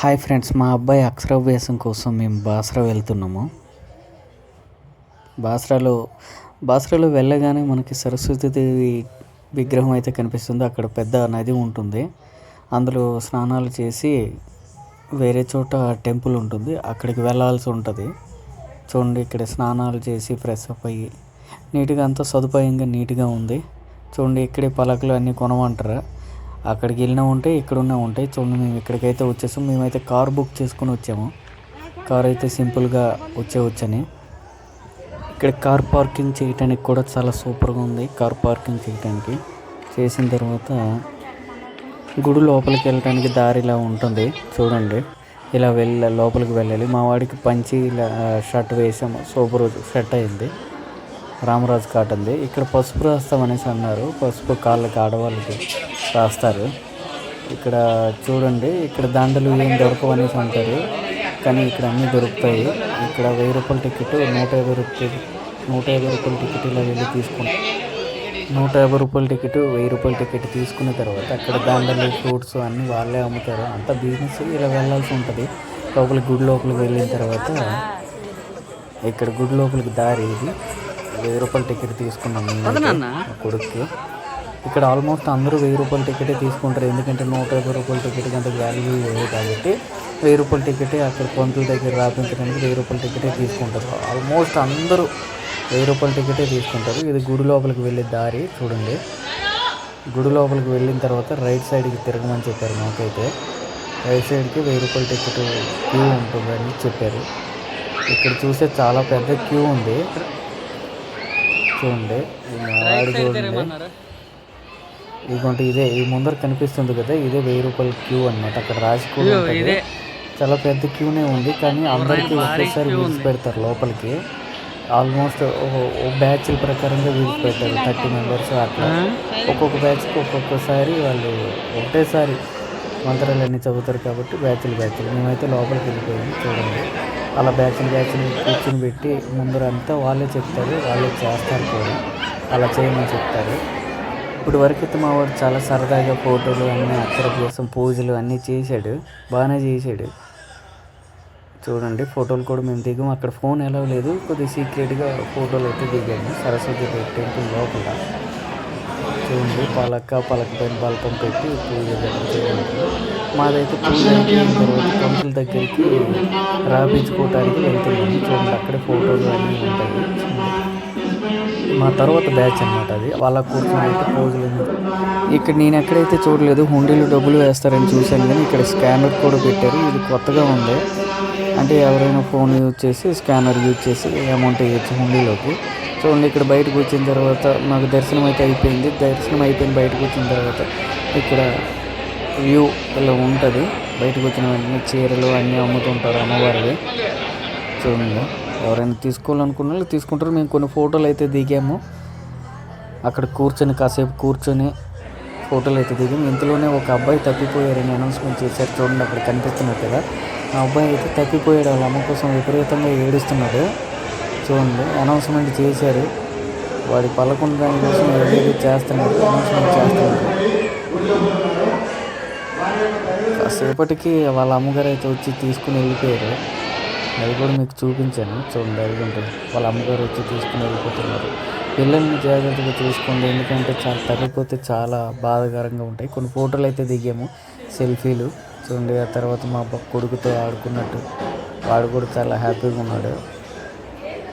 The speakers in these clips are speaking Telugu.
హాయ్ ఫ్రెండ్స్ మా అబ్బాయి అక్షరాభ్యాసం కోసం మేము బాసరా వెళ్తున్నాము. బాసరాలో బాసరాలో వెళ్ళగానే మనకి సరస్వతీదేవి విగ్రహం అయితే కనిపిస్తుంది. అక్కడ పెద్ద నది ఉంటుంది. అందులో స్నానాలు చేసి వేరే చోట టెంపుల్ ఉంటుంది. అక్కడికి వెళ్ళాల్సి ఉంటుంది. చూడండి ఇక్కడ స్నానాలు చేసి ఫ్రెష్ అప్ అయ్యి నీట్గా అంతా సదుపాయంగా నీట్గా ఉంది. చూడండి ఇక్కడే పలకలు అన్నీ కొనమంటారా? అక్కడికి వెళ్ళినా ఉంటాయి ఇక్కడ ఉన్నా ఉంటాయి చూడండి మేము ఇక్కడికైతే వచ్చేసాం. మేమైతే కార్ బుక్ చేసుకుని వచ్చాము. కార్ అయితే సింపుల్గా వచ్చేవచ్చని ఇక్కడ కార్ పార్కింగ్ చేయడానికి కూడా చాలా సూపర్గా ఉంది కార్ పార్కింగ్ చేయడానికి చేసిన తర్వాత గుడి లోపలికి వెళ్ళడానికి దారి ఇలా ఉంటుంది చూడండి. ఇలా వెళ్ళ లోపలికి వెళ్ళాలి. మా వాడికి పంచి ఇలా షర్ట్ వేసాము. సూపర్ షర్ట్ అయింది. రామరాజు కాటంది. ఇక్కడ పసుపు రాస్తాం అనేసి అన్నారు. పసుపు కాళ్ళకి ఆడవాళ్ళకి. రాస్తారు. ఇక్కడ చూడండి ఇక్కడ దండలు ఏం దొరకవు అనేసి అంటారు. కానీ ఇక్కడ అన్నీ దొరుకుతాయి. ఇక్కడ వెయ్యి రూపాయల టికెట్ నూట యాభై రూపాయలు నూట యాభై రూపాయల టికెట్ ఇలా వెళ్ళి తీసుకుంటాం నూట యాభై రూపాయల టికెట్ వెయ్యి రూపాయల టికెట్ తీసుకున్న తర్వాత అక్కడ దండలు ఫ్రూట్స్ అన్నీ వాళ్ళే అమ్ముతారు. అంత బిజినెస్ ఇలా వెళ్ళాల్సి ఉంటుంది. లోపలికి గుడి లోపలికి వెళ్ళిన తర్వాత ఇక్కడ గుడి లోపలికి దారి ఇది వెయ్యి రూపాయల టికెట్ తీసుకున్నాం కొడుక్కి. ఇక్కడ ఆల్మోస్ట్ అందరూ వెయ్యి రూపాయల టికెటే తీసుకుంటారు. ఎందుకంటే నూట యాభై రూపాయల టికెట్కి అంత వాల్యూ లేదు కాబట్టి వెయ్యి రూపాయల టికెటే అక్కడ పంతుల దగ్గర రాపించడానికి వెయ్యి రూపాయల టికెటే తీసుకుంటారు. ఆల్మోస్ట్ అందరూ వెయ్యి రూపాయల టికెటే తీసుకుంటారు. ఇది గుడి లోపలికి వెళ్ళే దారి చూడండి. గుడి లోపలికి వెళ్ళిన తర్వాత రైట్ సైడ్కి తిరగమని చెప్పారు మాకైతే. రైట్ సైడ్కి వెయ్యి రూపాయల టికెట్ క్యూ ఉంటుందని చెప్పారు. ఇక్కడ చూస్తే చాలా పెద్ద క్యూ ఉంది. చూడండి. ఈ చూడండి ఇదిగోండి ఇదే ఈ ముందర కనిపిస్తుంది కదా ఇదే వెయ్యి రూపాయల క్యూ అనమాట అక్కడ రాసి కూడా ఉంటుంది. చాలా పెద్ద క్యూనే ఉంది కానీ అందరికీ ఒకేసారి విడిచి పెడతారు లోపలికి. ఆల్మోస్ట్ బ్యాచ్ల ప్రకారంగా విడిచి పెట్టారు థర్టీ మెంబర్స్ అట్లా. ఒక్కొక్క బ్యాచ్కి ఒక్కొక్కసారి వాళ్ళు ఒకటేసారి మంత్రాలన్నీ చదువుతారు కాబట్టి బ్యాచ్లు బ్యాచ్లు. మేమైతే లోపలికి వెళ్ళిపోయాము చూడండి. అలా బ్యాచ్లు బ్యాచ్లు కూర్చొని పెట్టి ముందర అంతా వాళ్ళే చెప్తారు వాళ్ళే చేస్తారు కూడా. అలా చేయమని చెప్తారు. ఇప్పుడు వరకు అయితే మా వాడు చాలా సరదాగా ఫోటోలు అన్నీ అక్షరాభ్యాసం పూజలు అన్నీ చేశాడు. బాగానే చేశాడు. చూడండి ఫోటోలు కూడా మేము దిగాము అక్కడ ఫోన్ ఎలా లేదు. కొద్దిగా సీక్రెట్గా ఫోటోలు అయితే దిగాము సరస్వతి టెంపుల్ లోపల. చూడండి పలక పలక పైన బల్పం పెట్టి పూజ మాదైతే పూజ అయిపోయిన తర్వాత పంతుల దగ్గరికి రాపించుకోవటానికి వెళ్తున్నాము. చూడండి అక్కడే ఫోటోలు అన్నీ ఉంటాయి. చూడండి. మా తర్వాత బ్యాచ్ అనమాట అది. వాళ్ళ కూర్చొని పోజులు ఇక్కడ నేను ఎక్కడైతే చూడలేదు హుండీలు డబ్బులు వేస్తారని చూశాను కానీ ఇక్కడ స్కానర్ కూడా పెట్టారు. ఇది కొత్తగా ఉంది. అంటే ఎవరైనా ఫోన్ యూజ్ చేసి స్కానర్ యూజ్ చేసి అమౌంట్ వేయచ్చు హుండీలోకి. చూడండి ఇక్కడ బయటకు వచ్చిన తర్వాత మాకు దర్శనం అయితే అయిపోయింది. దర్శనం అయిపోయిన బయటకు వచ్చిన తర్వాత ఇక్కడ వ్యూ ఇలా ఉంటుంది. బయటకు వచ్చిన వెంటనే చీరలు అన్నీ అమ్ముతుంటారు అమ్మవారివి. చూడండి. ఎవరైనా తీసుకోవాలనుకున్న వాళ్ళు తీసుకుంటారు. మేము కొన్ని ఫోటోలు అయితే దిగాము. అక్కడ కూర్చొని కాసేపు కూర్చొని ఫోటోలు అయితే దిగాము. ఇంతలోనే ఒక అబ్బాయి తప్పిపోయారని అనౌన్స్మెంట్ చేశారు. చూడండి అక్కడ కనిపిస్తున్నారు కదా. ఆ అబ్బాయి అయితే తప్పిపోయాడు. వాళ్ళ అమ్మ కోసం విపరీతంగా ఏడుస్తున్నాడు. చూడండి అనౌన్స్మెంట్ చేశారు. వాడి పలకుండా దాని కోసం ఏదేది చేస్తున్నారు అనౌన్స్మెంట్ చేస్తున్నారు కాసేపటికి వాళ్ళ అమ్మగారు అయితే వచ్చి తీసుకుని వెళ్ళిపోయారు. అది కూడా మీకు చూపించాను. చూడండి అది ఉంటుంది. వాళ్ళ అమ్మగారు వచ్చి తీసుకుని వెళ్ళిపోతున్నారు. పిల్లల్ని జాగ్రత్తగా చూసుకోండి. ఎందుకంటే చాలా తగ్గిపోతే చాలా బాధాకరంగా ఉంటాయి. కొన్ని ఫోటోలు అయితే దిగాము సెల్ఫీలు. చూడండి ఆ తర్వాత మా కొడుకుతో ఆడుకున్నట్టు. వాడు కూడా చాలా హ్యాపీగా ఉన్నాడు.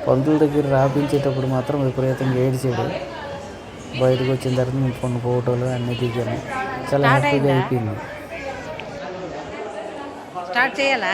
పంతుల దగ్గర రాపించేటప్పుడు మాత్రం విపరీతంగా ఏడిచాడు. బయటకు వచ్చిన తర్వాత మేము కొన్ని ఫోటోలు అన్నీ దిగాము. చాలా హ్యాపీగా అయిపోయింది. స్టార్ట్ చేయాలా?